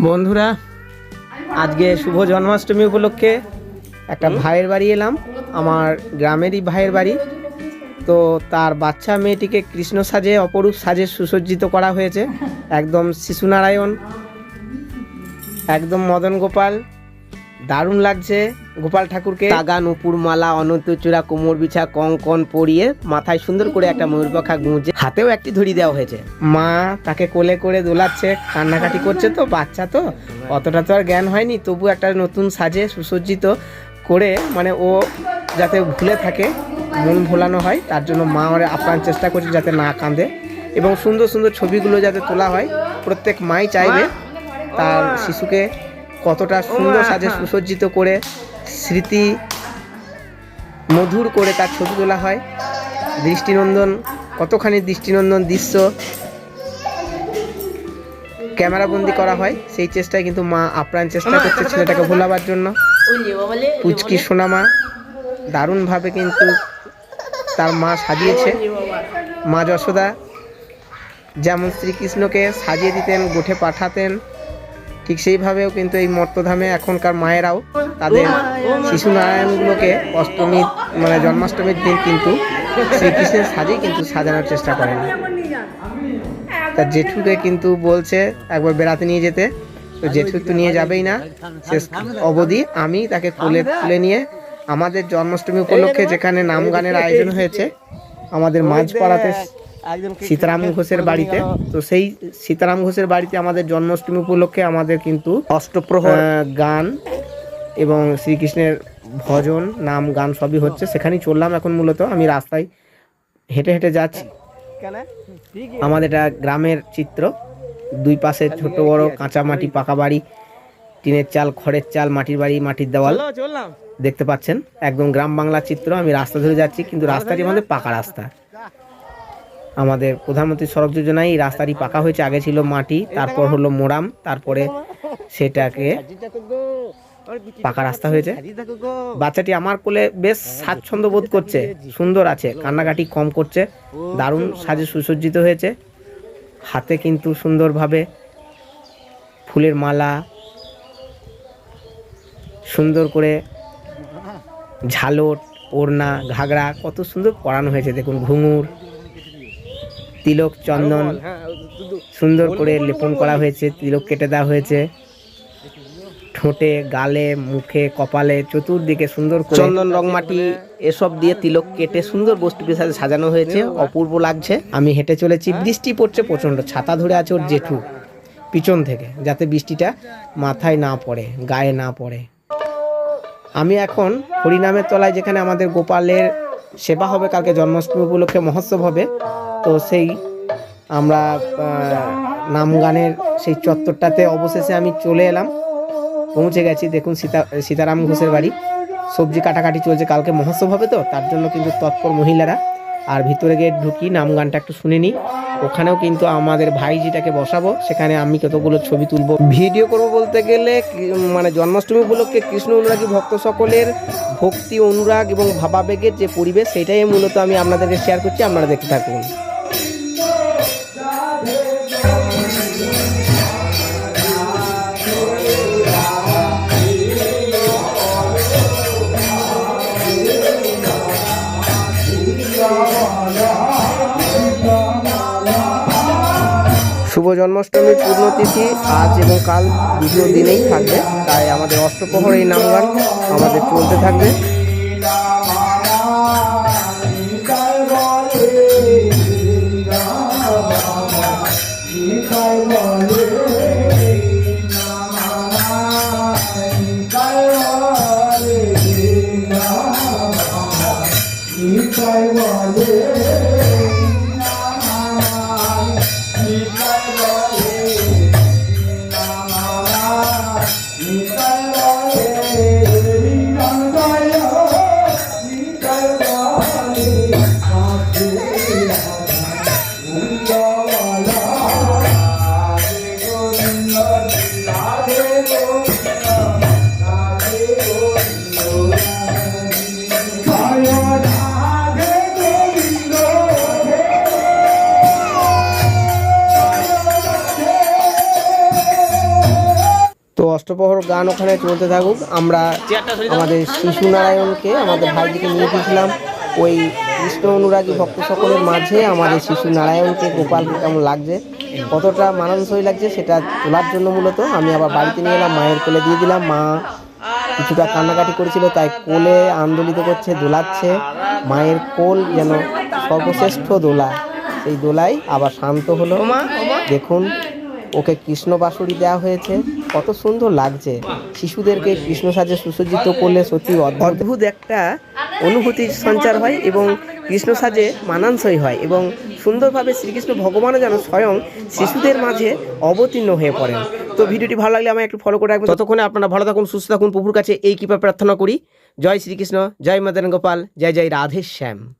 বন্ধুরা আজকে শুভ জন্মাষ্টমী উপলক্ষে একটা ভাইয়ের বাড়ি এলাম আমার গ্রামেরই ভাইয়ের বাড়ি। তো তার বাচ্চা মেয়েটিকে কৃষ্ণ সাজে অপরূপ সাজে সুসজ্জিত করা হয়েছে। একদম শিশুনারায়ণ একদম মদন গোপাল দারুণ লাগছে। গোপাল ঠাকুরকে তাগা নুপুর মালা অনন্তচূড়া কোমর বিছা কঙ্কন পরিয়ে মাথায় সুন্দর করে একটা ময়ূর পাখা গুঁজে হাতেও একটি ধরি দেওয়া হয়েছে। মা তাকে কোলে করে দোলাচ্ছে কান্নাকাটি করছে তো বাচ্চা তো। অতটা তো আর জ্ঞান হয়নি তবু একটা নতুন সাজে সুসজ্জিত করে মানে ও যাতে ভুলে থাকে মন ভোলানো হয় তার জন্য মা ওরা আপ্রাণ চেষ্টা করছে যাতে না কাঁদে। এবং সুন্দর সুন্দর ছবিগুলো যাতে তোলা হয় প্রত্যেক মাই চাইবে তার শিশুকে কতটা সুন্দর সাজে সুসজ্জিত করে স্মৃতি মধুর করে তার ছবি তোলা হয়। দৃষ্টিনন্দন কতখানি দৃষ্টিনন্দন দৃশ্য ক্যামেরাবন্দি করা হয় সেই চেষ্টায় কিন্তু মা আপ্রাণ চেষ্টা করছে ছেলেটাকে ভোলাবার জন্য। পুচকি সোনামা দারুণভাবে কিন্তু তার মা সাজিয়েছে। মা যশোদা যেমন শ্রীকৃষ্ণকে সাজিয়ে দিতেন গোঠে পাঠাতেন ঠিক সেইভাবেও কিন্তু এই মর্তধামে এখনকার মায়েরাও তাদের শিশু নারায়ণগুলোকে অষ্টমী মানে জন্মাষ্টমীর দিন কিন্তু শ্রীকৃষ্ণের সাজেই কিন্তু সাজানোর চেষ্টা করেন। তার জেঠুকে কিন্তু বলছে, একবার বেড়াতে নিয়ে যেতে। তো জেঠু তো নিয়ে যাবেই না। শেষ অবধি আমি তাকে কোলে তুলে নিয়ে আমাদের জন্মাষ্টমী উপলক্ষে যেখানে নাম গানের আয়োজন হয়েছে, আমাদের মাঝপাড়াতে সীতারাম ঘোষের বাড়িতে। তো সেই সীতারাম ঘোষের বাড়িতে আমাদের জন্মাষ্টমী উপলক্ষে আমাদের কিন্তু অষ্টপ্রহর। গান এবং শ্রীকৃষ্ণের ভজন নাম গান সবই হচ্ছে। সেখানেই চললাম এখন মূলত। আমি রাস্তায় হেঁটে হেঁটে যাচ্ছি। আমাদের এটা গ্রামের চিত্র। দুই পাশে ছোট বড় কাঁচা মাটি পাকা বাড়ি টিনের চাল খড়ের চাল মাটির বাড়ি মাটির দেওয়াল। দেখতে পাচ্ছেন একদম গ্রাম বাংলার চিত্র। আমি রাস্তা ধরে যাচ্ছি কিন্তু রাস্তাটি আমাদের পাকা রাস্তা। আমাদের প্রধানমন্ত্রী সড়ক যোজনায় এই রাস্তাটি পাকা হয়েছে। আগে ছিল মাটি, তারপর হলো মোরাম, তারপরে সেটাকে পাকা রাস্তা হয়েছে। বাচ্চাটি আমার কোলে বেশ স্বাচ্ছন্দ্য বোধ করছে, সুন্দর আছে, কান্নাকাটি কম করছে, দারুণ সাজে সুসজ্জিত হয়েছে। হাতে কিন্তু সুন্দরভাবে ফুলের মালা, সুন্দর করে ঝালট ওড়না, ঘাগরা, কত সুন্দর পরানো হয়েছে, দেখুন, ঘুঙুর তিলক চন্দন সুন্দর করে লেপন করা হয়েছে তিলক কেটে দেওয়া হয়েছে। ঠোঁটে গালে মুখে কপালে চতুর্দিকে সুন্দর করে চন্দন রংমাটি এসব দিয়ে তিলক কেটে সুন্দর বস্তুটির সাথে সাজানো হয়েছে অপূর্ব লাগছে। আমি হেঁটে চলেছি বৃষ্টি পড়ছে প্রচণ্ড ছাতা ধরে আছে ওর জেঠু পিছন থেকে যাতে বৃষ্টিটা মাথায় না পড়ে গায়ে না পড়ে। আমি এখন হরিনামের তলায় যেখানে আমাদের গোপালের সেবা হবে, কালকে জন্মাষ্টমী উপলক্ষে মহোৎসব হবে। তো সেই আমরা নাম গানের সেই চত্বরটাতে অবশেষে আমি চলে এলাম। পৌঁছে গেছি, দেখুন সীতা, সীতারাম ঘোষের বাড়ি। সবজি কাটাকাটি চলছে, কালকে মহোৎসব হবে তো, তার জন্য কিন্তু তৎপর মহিলারা। আর ভিতরে গিয়ে ঢুকি, নাম গানটা একটু শুনে নিই। ওখানেও কিন্তু আমাদের ভাইজিটাকে বসাবো, সেখানে আমি কতগুলো ছবি তুলবো। ভিডিও করব বলতে গেলে মানে জন্মাষ্টমী উপলক্ষে কৃষ্ণ অনুরাগী ভক্ত সকলের ভক্তি, অনুরাগ এবং ভাবাবেগের যে পরিবেশ, সেটাই মূলত আমি আপনাদেরকে শেয়ার করছি, আপনারা দেখতে থাকুন। শুভ জন্মাষ্টমীর পূর্ণতিথি আজ এবং কাল দুটো দিনেই থাকবে তাই আমাদের অষ্টপ্রহর এই নাম্বার আমাদের চলতে থাকবে Yeah. অষ্টপ্রহর গান ওখানে চলতে থাকুক আমরা আমাদের শিশু নারায়ণকে আমাদের ভাইজিকে নিয়ে গিয়েছিলাম। ওই কৃষ্ণ অনুরাগী ভক্ত সকলের মাঝে আমাদের শিশু নারায়ণকে গোপালকে কেমন লাগছে কতটা মানানসই লাগছে সেটা তোলার জন্য মূলত আমি আবার বাড়িতে নিয়ে এলাম মায়ের কোলে দিয়ে দিলাম। মা কিছুটা কান্নাকাটি করেছিল তাই কোলে আন্দোলিত করছে দোলাচ্ছে। মায়ের কোল যেন সর্বশ্রেষ্ঠ দোলা সেই দোলাই আবার শান্ত হলো। দেখুন ওকে কৃষ্ণ বাঁশুড়ি দেওয়া হয়েছে। কত সুন্দর লাগছে। শিশুদেরকে কৃষ্ণ সাজে সুসজ্জিত করলে সত্যি অদ্ভুত- একটা অনুভূতির সঞ্চার হয় এবং কৃষ্ণ সাজে মানানসই হয় এবং সুন্দরভাবে শ্রীকৃষ্ণ ভগবানও যেন স্বয়ং শিশুদের মাঝে অবতীর্ণ হয়ে পড়েন। তো ভিডিওটি ভালো লাগলে আমায় একটু ফলো করে রাখবেন। ততক্ষণে আপনারা ভালো থাকুন, সুস্থ থাকুন, প্রভুর কাছে এই কৃপা প্রার্থনা করি। জয় শ্রীকৃষ্ণ, জয় মাদান গোপাল জয় জয় রাধে শ্যাম